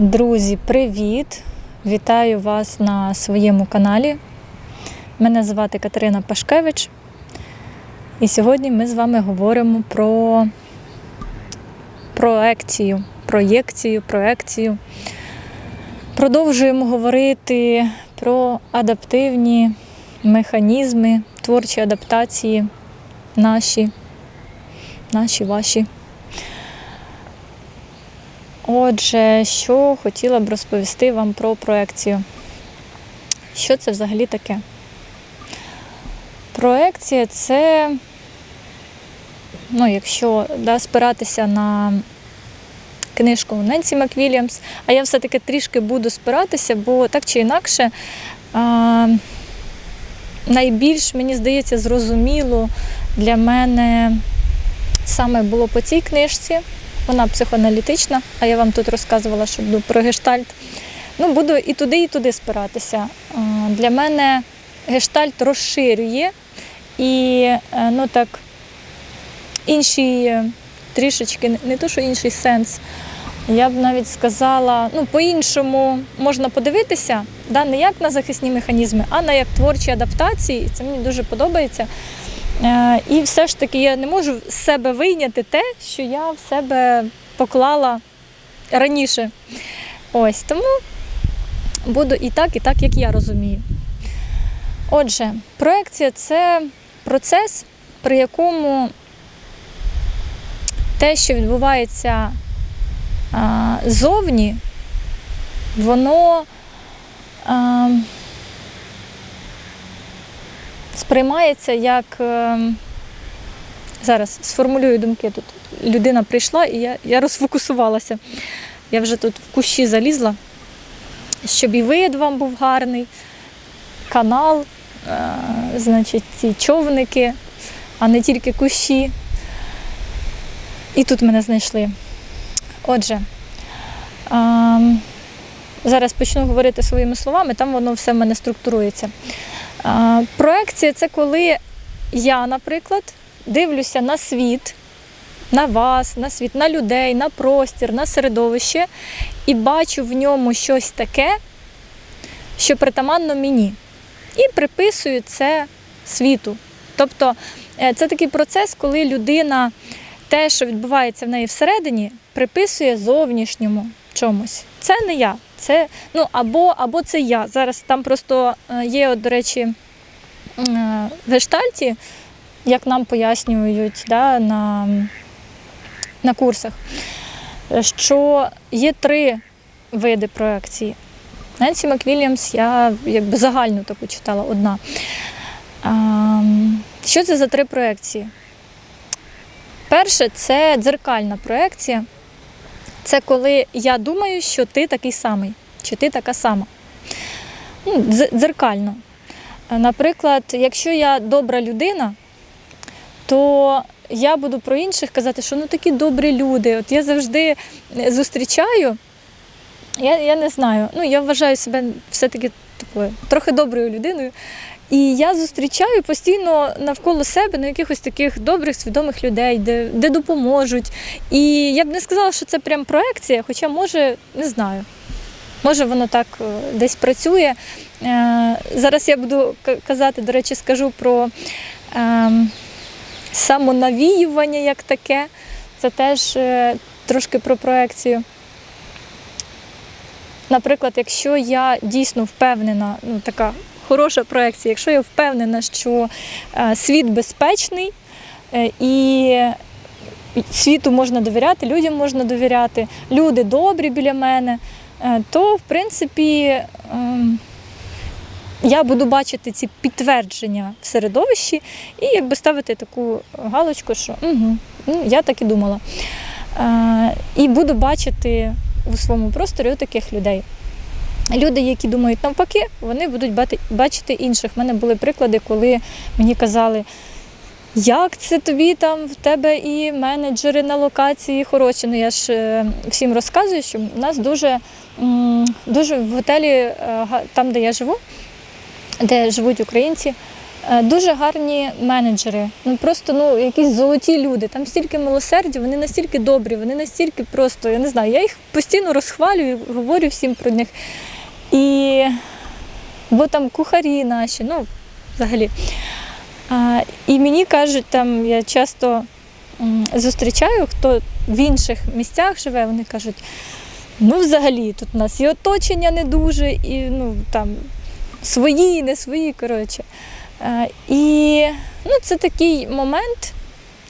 Друзі, привіт! Вітаю вас на своєму каналі. Мене звати Катерина Пашкевич. І сьогодні ми з вами говоримо про проекцію, проєкцію, проекцію. Продовжуємо говорити про адаптивні механізми, творчі адаптації наші, наші ваші. Отже, що хотіла б розповісти вам про проекцію. Що це взагалі таке? Проекція це, ну, якщо да, спиратися на книжку Ненсі Маквільямс, а я все-таки трішки буду спиратися, бо так чи інакше, а, найбільш, мені здається, зрозуміло для мене саме було по цій книжці. Вона психоаналітична, а я вам тут розказувала, що буду про гештальт. Ну, буду і туди, і туди спиратися. Для мене гештальт розширює і е, ну так, інший трішечки, не то, що інший сенс. Я б навіть сказала, ну, по-іншому можна подивитися, да, не як на захисні механізми, а на як творчі адаптації. І це мені дуже подобається. Е, І все ж таки я не можу з себе вийняти те, що я в себе поклала раніше. Ось тому буду і так, і так, як я розумію. Отже, проекція це процес, при якому те, що відбувається зовні, воно а, сприймається як. е, Зараз сформулюю думки. Тут людина прийшла і я, я розфокусувалася. Я вже тут в кущі залізла, щоб і вид вам був гарний, канал, е, значить, ці човники, а не тільки кущі. І тут мене знайшли. Отже, ем, зараз почну говорити своїми словами, там воно все в мене структурується. Проекція це коли я, наприклад, дивлюся на світ, на вас, на світ, на людей, на простір, на середовище і бачу в ньому щось таке, що притаманно мені. І приписую це світу. Тобто е, це такий процес, коли людина те, що відбувається в неї всередині, приписує зовнішньому чомусь. Це не я. Це, ну, або, або це я. Зараз там просто е, є, от, до речі, е, в гештальті, як нам пояснюють да, на, на курсах, що є три види проекції. Ненсі Маквільямс я якби загальну таку читала одна. А, що це за три проекції? Перше це дзеркальна проекція. Це коли я думаю, що ти такий самий, чи ти така сама. Ну, Дзеркально. Наприклад, якщо я добра людина, то я буду про інших казати, що ну такі добрі люди. От я завжди зустрічаю, я, я не знаю, ну я вважаю себе все-таки такою трохи доброю людиною. І я зустрічаю постійно навколо себе ну, якихось таких добрих, свідомих людей, де, де допоможуть. І я б не сказала, що це прям проекція, хоча може, не знаю. Може, воно так е, десь працює. Е, Зараз я буду казати, до речі, скажу про е, самонавіювання як таке. Це теж е, трошки про проекцію. Наприклад, якщо я дійсно впевнена, ну така хороша проекція, якщо я впевнена, що е, світ безпечний е, і світу можна довіряти, людям можна довіряти, люди добрі біля мене, е, то в принципі ем, я буду бачити ці підтвердження в середовищі і якби ставити таку галочку, що угу, я так і думала. І буду бачити у своєму просторі таких людей. Люди, які думають навпаки, вони будуть бачити інших. У мене були приклади, коли мені казали, як це тобі там в тебе і менеджери на локації хороші. Ну я ж е, всім розказую, що в нас дуже, дуже в готелі, е, там, де я живу, де живуть українці, Е, Дуже гарні менеджери, ну просто ну якісь золоті люди. Там стільки милосердя, вони настільки добрі, вони настільки просто, я не знаю, я їх постійно розхвалюю, говорю всім про них. І бо там кухарі наші, ну взагалі. А, і мені кажуть, там я часто зустрічаю, хто в інших місцях живе, вони кажуть, ну взагалі тут у нас і оточення не дуже, і ну там свої, не свої, коротше. Е, І ну, це такий момент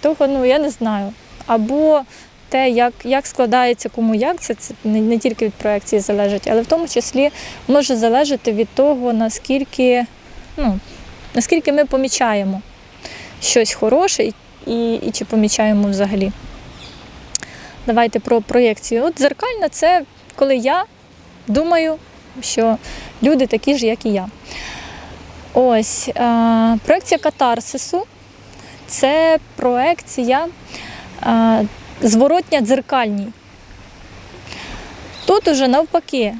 того, ну я не знаю. Або те, як, як складається кому як, це, це не, не тільки від проекції залежить, але в тому числі може залежати від того, наскільки, ну, наскільки ми помічаємо щось хороше і, і, і чи помічаємо взагалі. Давайте про проєкцію. От зеркальна це коли я думаю, що люди такі ж, як і я. Ось е, проекція катарсису це проекція е, зворотня дзеркальній. Тут уже навпаки,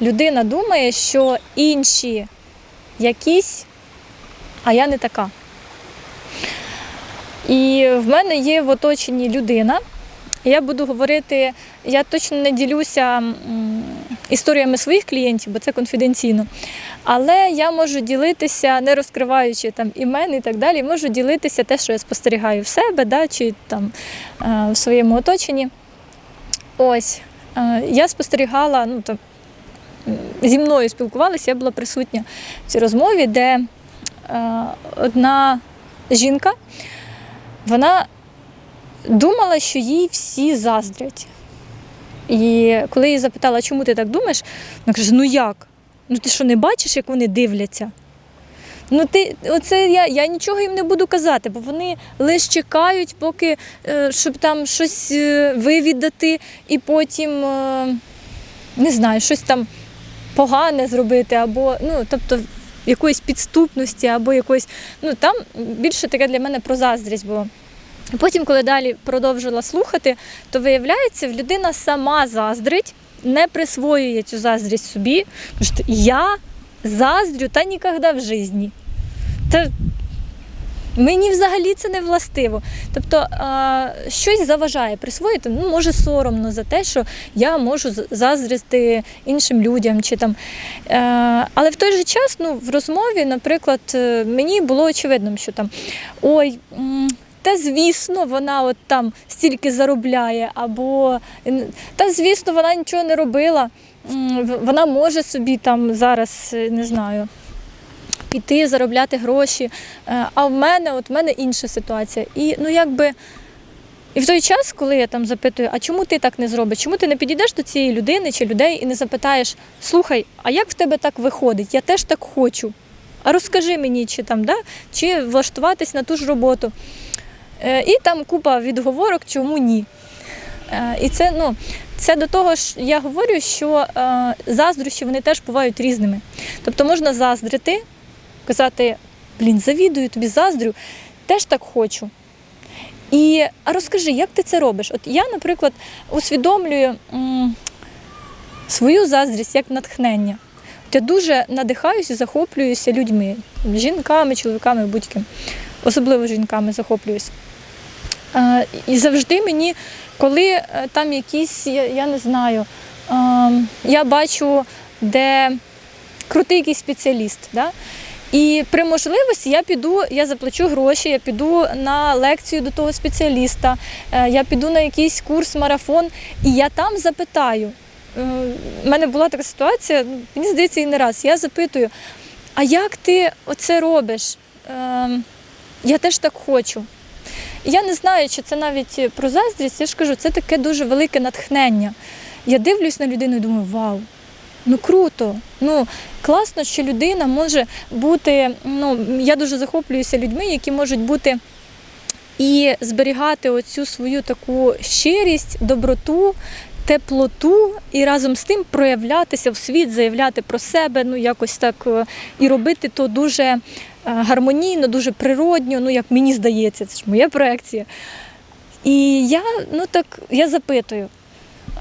людина думає, що інші якісь, а я не така. І в мене є в оточенні людина. Я буду говорити, я точно не ділюся історіями своїх клієнтів, бо це конфіденційно. Але я можу ділитися, не розкриваючи там імен і так далі, можу ділитися те, що я спостерігаю в себе, да, чи там е, в своєму оточенні. Ось, е, я спостерігала, ну там зі мною спілкувалися, я була присутня в цій розмові, де е, одна жінка, вона думала, що їй всі заздрять. І коли її запитала, чому ти так думаєш, вона каже: ну як? Ну ти що не бачиш, як вони дивляться? Ну, ти, оце я, я нічого їм не буду казати, бо вони лише чекають, поки е, щоб там щось е, вивідати, і потім е, не знаю, щось там погане зробити, або ну, тобто якоїсь підступності, або якоїсь. Ну там більше таке для мене про заздрість було. Потім, коли далі продовжила слухати, то виявляється, людина сама заздрить, не присвоює цю заздрість собі. Тому що я заздрю та ніколи в житті. Та мені взагалі це не властиво. Тобто а, щось заважає присвоїти, ну, може, соромно за те, що я можу заздрити іншим людям. Чи, там. Е, але в той же час ну, в розмові, наприклад, е, мені було очевидним, що там ой. Та звісно, вона от там стільки заробляє, або та звісно, вона нічого не робила. Вона може собі там зараз, е, не знаю, піти, заробляти гроші. Е, А в мене, от в мене інша ситуація. І ну якби. І в той час, коли я там запитую, а чому ти так не зробиш? Чому ти не підійдеш до цієї людини чи людей і не запитаєш, слухай, а як в тебе так виходить? Я теж так хочу. А розкажи мені, чи там, да, чи влаштуватись на ту ж роботу. Е, І там купа відговорок, чому ні. Е, І це, ну, це до того ж, я говорю, що е, заздрощі вони теж бувають різними. Тобто можна заздрити, казати, блін, завідую тобі заздрю, теж так хочу. І а розкажи, як ти це робиш? От я, наприклад, усвідомлюю м, свою заздрість як натхнення. От я дуже надихаюся і захоплююся людьми, жінками, чоловіками, будь-ким. Особливо жінками захоплююся. Е, і завжди мені, коли е, там якісь, я, не знаю, е, я бачу, де крутий якийсь спеціаліст. Да? І при можливості я піду, я заплачу гроші, я піду на лекцію до того спеціаліста, е, я піду на якийсь курс, марафон, і я там запитаю. У мене була така ситуація, ну, мені здається, і не раз. Я запитую, а як ти оце робиш? Ем, Я теж так хочу. Я не знаю, чи це навіть про заздрість, я ж кажу, це таке дуже велике натхнення. Я дивлюсь на людину і думаю, вау, ну круто. Ну класно, що людина може бути. Ну, я дуже захоплююся людьми, які можуть бути і зберігати оцю свою таку щирість, доброту, теплоту і разом з тим проявлятися в світ, заявляти про себе, ну якось так е, і робити то дуже е, гармонійно, дуже природньо, ну як мені здається, це ж моя проекція. І я ну так я запитую.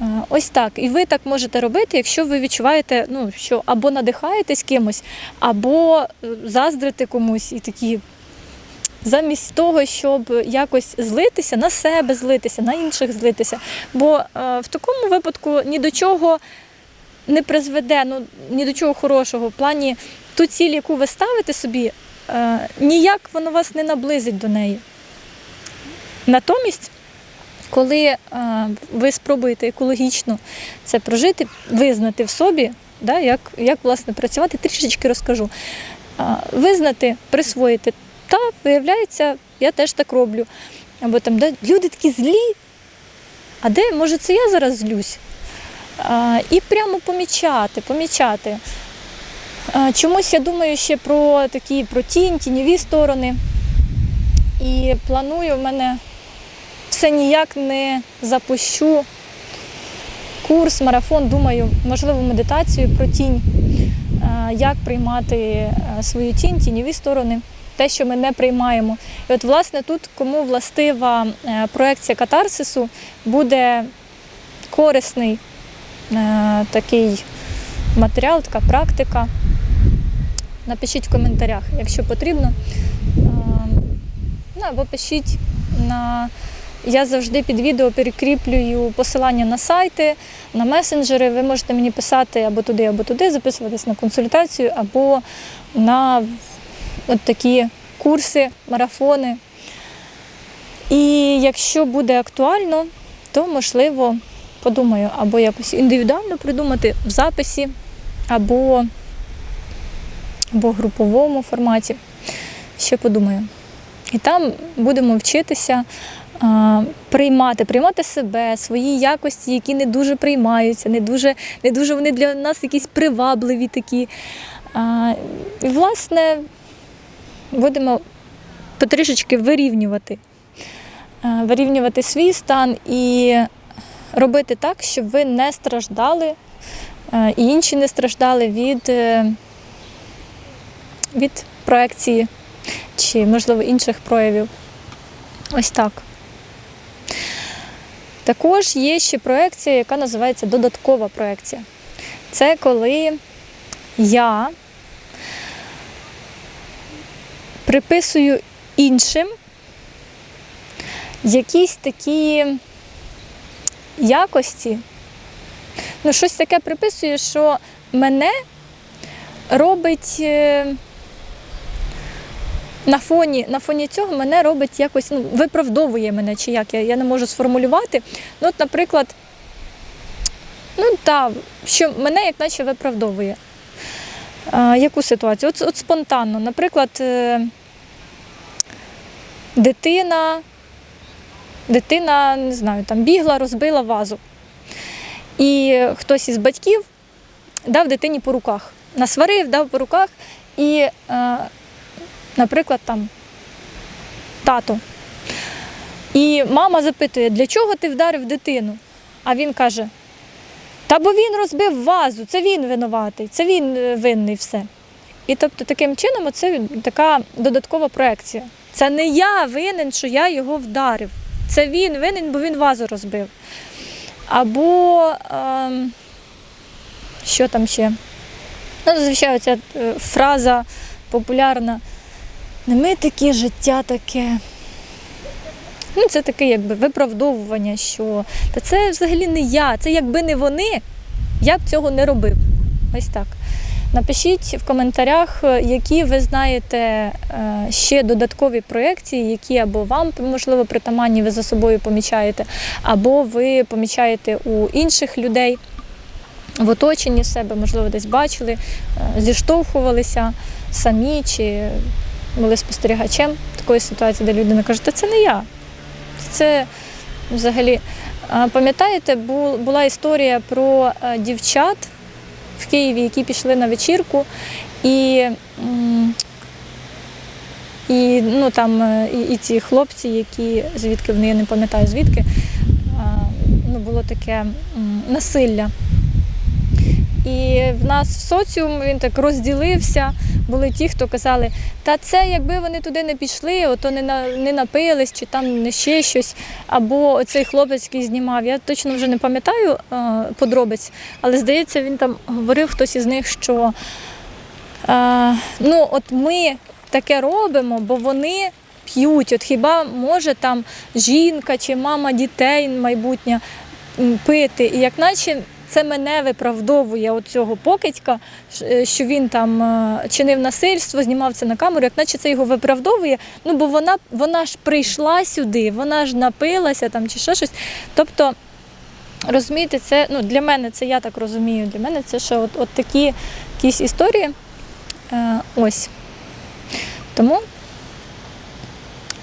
Е, Ось так. І ви так можете робити, якщо ви відчуваєте, ну, що або надихаєтесь кимось, або е, заздрите комусь і такі. Замість того, щоб якось злитися на себе, злитися, на інших злитися. Бо е, в такому випадку ні до чого не призведе, ну ні до чого хорошого. В плані ту ціль, яку ви ставите собі, е, ніяк воно вас не наблизить до неї. Натомість, коли е, ви спробуєте екологічно це прожити, визнати в собі, да, як, як власне працювати, трішечки розкажу. Е, визнати, присвоїти. Та, виявляється, я теж так роблю. Або там, да, люди такі злі. А де, може, це я зараз злюсь? А, і прямо помічати, помічати. А, чомусь я думаю ще про такі про тінь, тіньові сторони. І планую в мене все ніяк не запущу курс, марафон, думаю, можливо, медитацію про тінь, як приймати свою тінь, тіньові сторони, те, що ми не приймаємо. І от, власне, тут, кому властива е, проекція катарсису, буде корисний е, такий матеріал, така практика. Напишіть в коментарях, якщо потрібно. Е, Ну, або пишіть на. Я завжди під відео перекріплюю посилання на сайти, на месенджери. Ви можете мені писати або туди, або туди, записуватись на консультацію, або на от такі курси, марафони. І якщо буде актуально, то можливо подумаю, або якось індивідуально придумати в записі, або, або груповому форматі. Ще подумаю. І там будемо вчитися а, приймати, приймати себе, свої якості, які не дуже приймаються, не дуже, не дуже вони для нас якісь привабливі такі. А, і, власне, будемо потрішечки вирівнювати, а, вирівнювати свій стан і робити так, щоб ви не страждали, і інші не страждали від, е, від проекції чи, можливо, інших проявів. Ось так. Також є ще проекція, яка називається додаткова проекція. Це коли я приписую іншим якісь такі якості, ну, щось таке приписую, що мене робить. На фоні, на фоні цього мене робить якось, ну, виправдовує мене, чи як, я, я не можу сформулювати. Ну, от, наприклад, ну так, що мене як наче виправдовує. А, яку ситуацію? От, от спонтанно, наприклад, е, дитина, дитина, не знаю, там бігла, розбила вазу. І хтось із батьків дав дитині по руках. Насварив, дав по руках. І е, наприклад, там тато. І мама запитує, для чого ти вдарив дитину? А він каже: Та бо він розбив вазу, це він винуватий, це він е, винний все. І тобто таким чином це така додаткова проекція. Це не я винен, що я його вдарив. Це він винен, бо він вазу розбив. Або ем, що там ще? Ну, зазвичай ця е, фраза популярна. Не ми такі життя таке. Ну, це таке якби виправдовування, що та це взагалі не я. Це якби не вони, я б цього не робив. Ось так. Напишіть в коментарях, які ви знаєте е, ще додаткові проєкції, які або вам, можливо, притаманні, ви за собою помічаєте, або ви помічаєте у інших людей в оточенні себе, можливо, десь бачили, е, зіштовхувалися самі чи були спостерігачем такої ситуації, де людина каже, та це не я. Це взагалі. Пам'ятаєте, була історія про е, дівчат в Києві, які пішли на вечірку, і, і, ну, там, е, і, і ці хлопці, які звідки вони, я не пам'ятаю звідки, ну, було таке насилля. І в нас в соціум він так розділився. Були ті, хто казали, та це якби вони туди не пішли, ото не на не напились, чи там не ще щось. Або оцей хлопець, який знімав. Я точно вже не пам'ятаю е, подробиць, але здається, він там говорив хтось із них, що е, ну, от ми таке робимо, бо вони п'ють. От хіба може там жінка чи мама дітей майбутнє пити? І як наче це мене виправдовує от цього покидька, е, що він там е, чинив насильство, знімав це на камеру, як наче це його виправдовує. Ну бо вона, вона ж прийшла сюди, вона ж напилася там чи ще щось. Тобто, розумієте, це ну, для мене це я так розумію. Для мене це ще от, от такі якісь історії. Е, ось. Тому,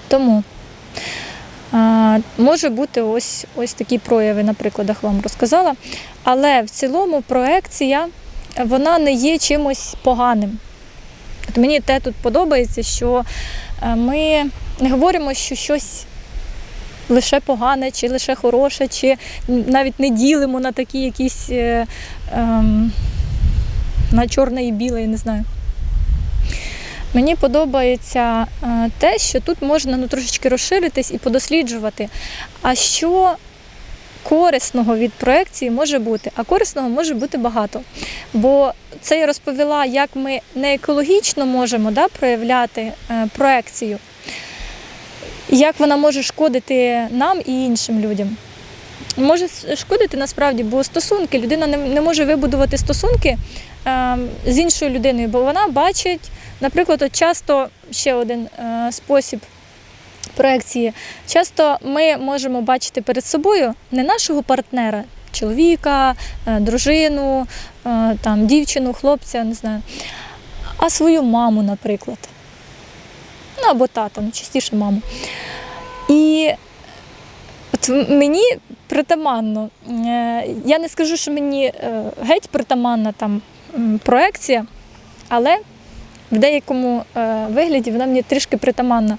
тому може бути ось, ось такі прояви, на прикладах вам розказала. Але в цілому проекція вона не є чимось поганим. От мені те тут подобається, що е, ми не говоримо, що щось лише погане, чи лише хороше, чи навіть не ділимо на такі якісь е, ем, на чорне і біле, я не знаю. Мені подобається е, те, що тут можна ну, трошечки розширитись і подосліджувати. А що корисного від проекції може бути? А корисного може бути багато. Бо це я розповіла, як ми не екологічно можемо да, проявляти е, проекцію, як вона може шкодити нам і іншим людям. Може шкодити насправді, бо стосунки, людина не, не може вибудувати стосунки з іншою людиною, бо вона бачить, наприклад, от часто ще один е, спосіб проекції. Часто ми можемо бачити перед собою не нашого партнера, чоловіка, е, дружину, е, там, дівчину, хлопця, не знаю, а свою маму, наприклад. Ну або тата, ну частіше маму. І от мені притаманно, я не скажу, що мені геть притаманна там проекція, але в деякому е, вигляді вона мені трішки притаманна.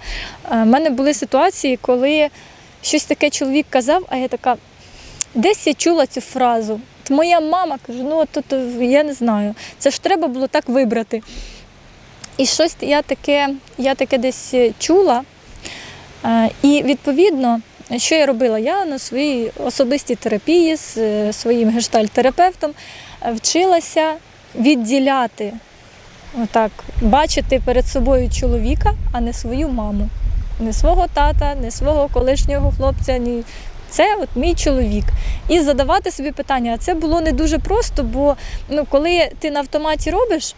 У мене були ситуації, коли щось таке чоловік казав, а я така, десь я чула цю фразу. От моя мама каже, ну от, от, я не знаю, це ж треба було так вибрати. І щось я таке, я таке десь чула. Е, І відповідно, що я робила? Я на своїй особистій терапії з е, своїм гештальт-терапевтом е, вчилася відділяти, отак, бачити перед собою чоловіка, а не свою маму. Не свого тата, не свого колишнього хлопця, ні. Це от мій чоловік. І задавати собі питання. А це було не дуже просто, бо ну, коли ти на автоматі робиш,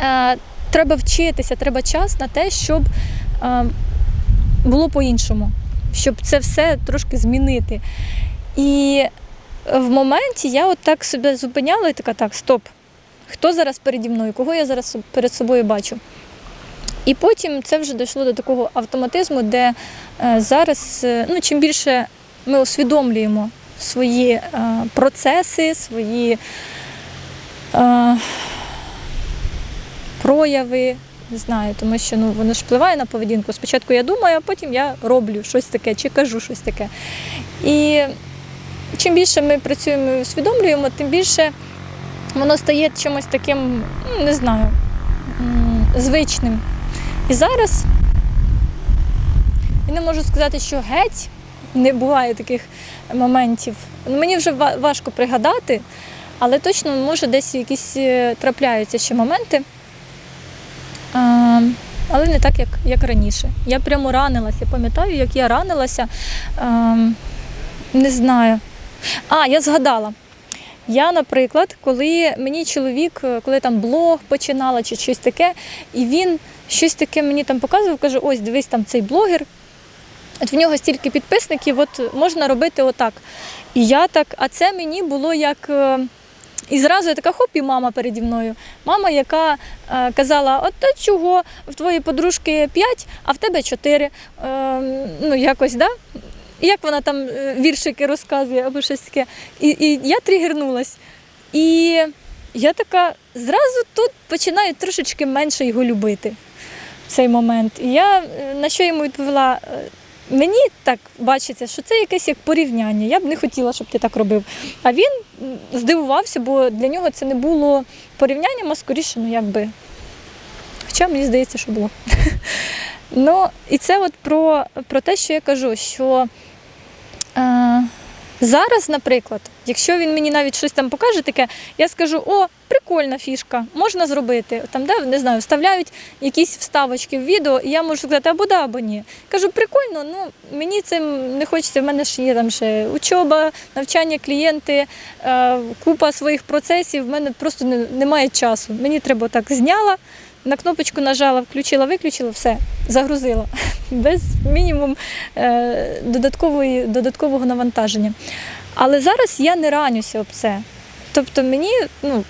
е, треба вчитися, треба час на те, щоб е, було по-іншому, щоб це все трошки змінити. І в моменті я от так себе зупиняла і така, так, стоп. Хто зараз переді мною, кого я зараз перед собою бачу? І потім це вже дійшло до такого автоматизму, де е, зараз, е, ну, чим більше ми усвідомлюємо свої е, процеси, свої прояви, не знаю, тому що ну, воно ж впливає на поведінку. Спочатку я думаю, а потім я роблю щось таке чи кажу щось таке. І чим більше ми працюємо і усвідомлюємо, тим більше воно стає чимось таким, ну, не знаю, звичним. І зараз я не можу сказати, що геть не буває таких моментів. Мені вже ва- важко пригадати, але точно може десь якісь е, трапляються ще моменти. Але не так, як, як раніше. Я прямо ранилася. Я пам'ятаю, як я ранилася. А, не знаю. А, я згадала. Я, наприклад, коли мені чоловік, е, коли там блог починала чи щось таке, і він щось таке мені там показував, каже: ось дивись, там цей блогер. От в нього стільки підписників, от можна робити отак. І я так, а це мені було як. е, І зразу я така хоп, і мама переді мною. Мама, яка е, казала: от то чого в твоїй подружки 5, а в тебе 4. Е, ну, якось, да? Як вона там е, віршики розказує або щось таке. І, і я тригернулась. І я така зразу тут починаю трошечки менше його любити в цей момент. І я е, на що йому відповіла? е, Мені так бачиться, що це якесь як порівняння. Я б не хотіла, щоб ти так робив. А він здивувався, бо для нього це не було порівнянням, а скоріше, ну якби Хоча мені здається, що було. ну, і це от про, про те, що я кажу, що зараз, наприклад, якщо він мені навіть щось там покаже таке, я скажу: о, прикольна фішка, можна зробити. Там, де, не знаю, вставляють якісь вставочки в відео, і я можу сказати або да, або ні. Кажу, прикольно, ну мені цим не хочеться. В мене ж є там ще учоба, навчання, клієнти, е, купа своїх процесів. В мене просто не, немає часу. Мені треба так зняла. На кнопочку нажала, включила, виключила, все, загрузила. Без мінімум е, додаткової, додаткового навантаження. Але зараз я не ранюся об це. Тобто мені, ну.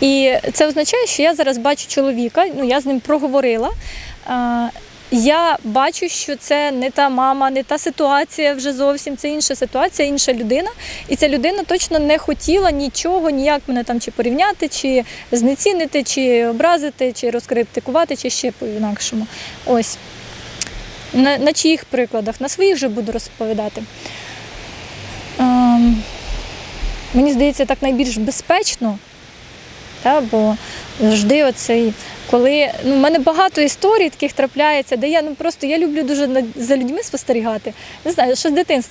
І це означає, що я зараз бачу чоловіка, ну я з ним проговорила. Я бачу, що це не та мама, не та ситуація вже зовсім, це інша ситуація, інша людина. І ця людина точно не хотіла нічого, ніяк мене там чи порівняти, чи знецінити, чи образити, чи розкритикувати, чи ще по-інакшому. Ось. На, на чиїх прикладах? На своїх вже буду розповідати. Ем, мені здається, так найбільш безпечно. Та, бо завжди оцей, коли ну, в мене багато історій таких трапляється, де я ну просто я люблю дуже за людьми спостерігати. Не знаю, що з дитинства.